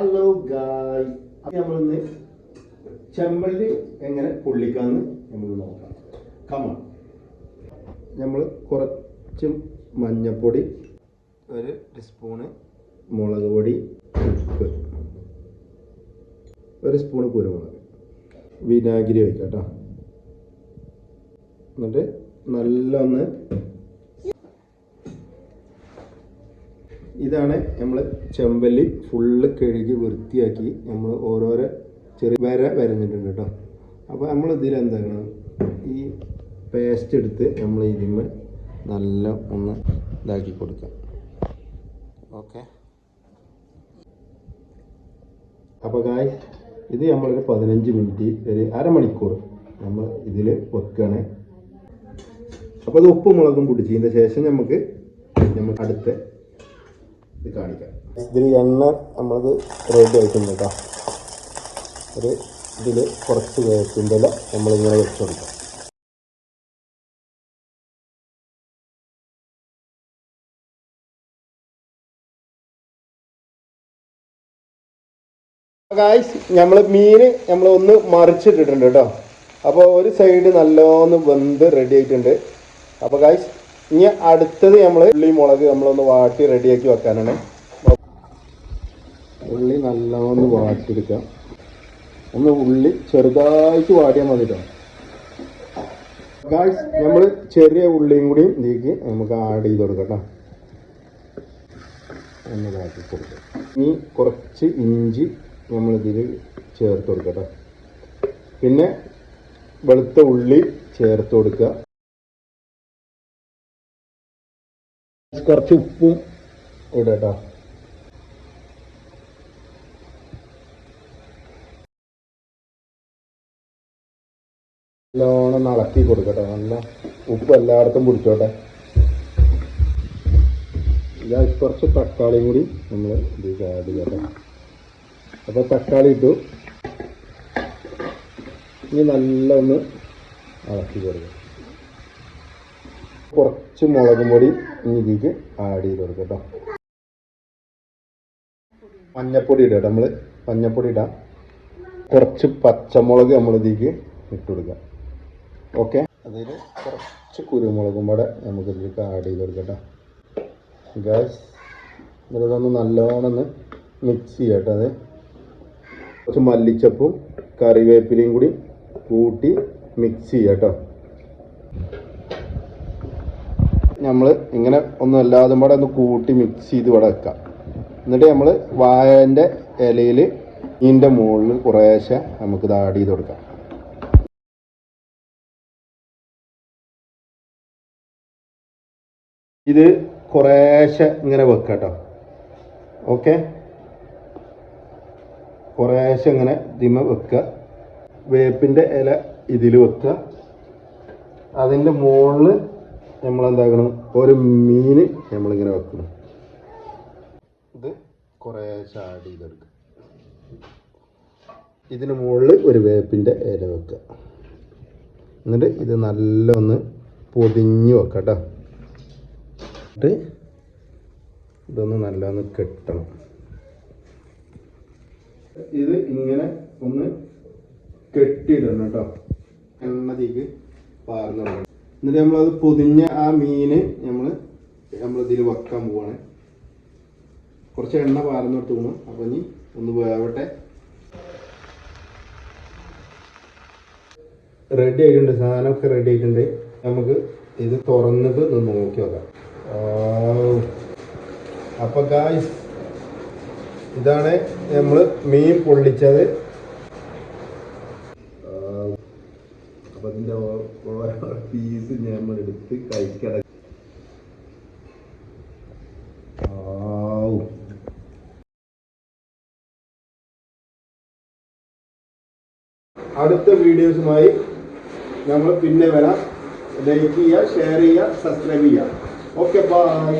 Hello ഗായ് നമ്മളിന്ന് ചെമ്പല്ലി എങ്ങനെ പൊള്ളിക്കാന്ന് നമ്മൾ നോക്കാം. കമൺ നമ്മൾ കുറച്ച് മഞ്ഞപ്പൊടി ഒരു ടീസ്പൂണ് മുളക് പൊടി ഒരു സ്പൂണ് കുരുമുളക്. വിനാഗിരി വയ്ക്കാം കേട്ടോ എന്നിട്ട് നല്ലൊന്ന് ഇതാണ് നമ്മൾ ചെമ്പല്ലി ഫുള്ള് കഴുകി വൃത്തിയാക്കി നമ്മൾ ഓരോരോ ചെറിയ വര വരഞ്ഞിട്ടുണ്ട് കേട്ടോ. അപ്പോൾ നമ്മൾ ഇതിൽ എന്താണ് ഈ പേസ്റ്റ് എടുത്ത് നമ്മൾ ഇതിന്മേൽ നല്ല ഒന്ന് ഇതാക്കി കൊടുക്കാം. ഓക്കെ അപ്പോൾ കായ് ഇത് നമ്മളൊരു പതിനഞ്ച് മിനിറ്റ് ഒരു അരമണിക്കൂർ നമ്മൾ ഇതിൽ വെക്കുകയാണ് അപ്പോൾ അത് ഉപ്പും മുളകും പൊടിച്ചതിന്റെ ശേഷം നമുക്ക് നമുക്ക് അടുത്ത ഇത് കാണിക്കാം. ഇതിൽ എണ്ണ നമ്മളത് റെഡി ആയിട്ടുണ്ട് കേട്ടോ ഒരു ഇതിൽ കുറച്ച് വേപ്പിന്റെ നമ്മളിങ്ങനെ വെച്ച് കൊടുക്കാം. ഗായ്സ് നമ്മൾ മീൻ നമ്മൾ ഒന്ന് മറിച്ചിട്ടിട്ടുണ്ട് കേട്ടോ അപ്പോൾ ഒരു സൈഡ് നല്ലോന്ന് വെന്ത് റെഡി ആയിട്ടുണ്ട്. അപ്പോൾ ഗായ്സ് ഇനി അടുത്തത് നമ്മൾ ഉള്ളി മുളക് നമ്മളൊന്ന് വാട്ടി റെഡിയാക്കി വെക്കാനാണ്. ഉള്ളി നല്ലോണം വാട്ടിയെടുക്കാം. ഒന്ന് ഉള്ളി ചെറുതായിട്ട് വാടിയാൽ മതി കേട്ടോ ഗായ്സ് നമ്മൾ ചെറിയ ഉള്ളിയും കൂടി നീക്കി നമുക്ക് ആഡ് ചെയ്ത് കൊടുക്കാം ഒന്ന് വാട്ടി കൊടുക്കാം. ഇനി കുറച്ച് ഇഞ്ചി നമ്മളിതിൽ ചേർത്ത് കൊടുക്കട്ടെ പിന്നെ വെളുത്ത ഉള്ളി ചേർത്ത് കൊടുക്കുക. കുറച്ച് ഉപ്പും കൂടെ കേട്ടോ നല്ലോണം ഇളക്കി കൊടുക്കട്ടെ നല്ല ഉപ്പ് എല്ലായിടത്തും പിടിച്ചോട്ടെ. കുറച്ച് തക്കാളിയും കൂടി നമ്മൾ ഇതിലേക്ക് ആഡ് ചെയ്യട്ടെ. അപ്പോൾ തക്കാളി ഇട്ടു. ഇനി നല്ല ഒന്ന് ഇളക്കി കൊടുക്കുക കുറച്ച് മുളകും പൊടി ഇതിലേക്ക് ആഡ് ചെയ്ത് കൊടുക്കുക കേട്ടോ മഞ്ഞപ്പൊടി ഇടുക നമ്മൾ മഞ്ഞപ്പൊടി ഇടാം. കുറച്ച് പച്ചമുളക് നമ്മൾ ഇതിലേക്ക് ഇട്ട് കൊടുക്കുക. ഓക്കെ അതിൽ കുറച്ച് കുരുമുളകും കൂടെ നമുക്ക് ഇതിലേക്ക് ആഡ് ചെയ്ത് കൊടുക്കാം കേട്ടോ ഗ്യാസ് ഇതൊന്ന് നല്ലോണം ഒന്ന് മിക്സ് ചെയ്യാം കേട്ടോ അത്. കുറച്ച് മല്ലിച്ചപ്പും കറിവേപ്പിലയും കൂടി കൂട്ടി മിക്സ് ചെയ്യാം കേട്ടോ നമ്മൾ ഇങ്ങനെ ഒന്നും അല്ലാതെ കൂടെ ഒന്ന് കൂട്ടി മിക്സ് ചെയ്ത് ഇവിടെ വെക്കാം. എന്നിട്ട് നമ്മൾ വാഴന്റെ ഇലയിൽ ഇതിന്റെ മുകളിൽ കുറേശ്ശെ നമുക്ക് ഇത് ആഡ് ചെയ്ത് കൊടുക്കാം. ഇത് കുറേശ്ശെ ഇങ്ങനെ വെക്കാം കേട്ടോ ഓക്കെ? കുറേശ്ശെ ഇങ്ങനെ ഇതിമ വെക്കുക വേപ്പിന്റെ ഇല ഇതിൽ വെക്കുക അതിന്റെ മുകളിൽ നമ്മളെന്താക്കണം? ഒരു മീൻ നമ്മളിങ്ങനെ വെക്കണം. ഇത് കുറേ ആഡ് ചെയ്തെടുക്കുക ഇതിന് മുകളിൽ ഒരു വേപ്പിന്റെ ഇല വെക്കുക എന്നിട്ട് ഇത് നല്ല ഒന്ന് പൊതിഞ്ഞ് വെക്കാം കേട്ടോ എന്നിട്ട് ഇതൊന്ന് നല്ലൊന്ന് കെട്ടണം. ഇത് ഇങ്ങനെ ഒന്ന് കെട്ടിയിടണം കേട്ടോ. എണ്ണതിക്ക് പാർന്നു എന്നിട്ട് നമ്മളത് പൊതിഞ്ഞ ആ മീന് നമ്മൾ നമ്മളിതിൽ വെക്കാൻ പോവാണ്. കുറച്ച് എണ്ണ പാർന്ന് കൊടുത്ത് പോകണം അപ്പം ഇനി ഒന്ന് വേവട്ടെ. റെഡി ആയിട്ടുണ്ട്. സാധനമൊക്കെ റെഡി ആയിട്ടുണ്ട്. നമുക്ക് ഇത് തുറന്നിട്ട് ഒന്ന് നോക്കി നോക്കാം. അപ്പൊ ഗായ്സ് ഇതാണ് നമ്മൾ മീൻ പൊള്ളിച്ചത്. അപ്പൊ അതിന്റെ ഓരോ പീസ് ഞാൻ എടുത്ത് കഴിക്കട അടുത്ത വീഡിയോസുമായി നമ്മൾ പിന്നെ വരാം. ലൈക്ക് ചെയ്യുക ഷെയർ ചെയ്യുക സബ്സ്ക്രൈബ് ചെയ്യുക. Okay bye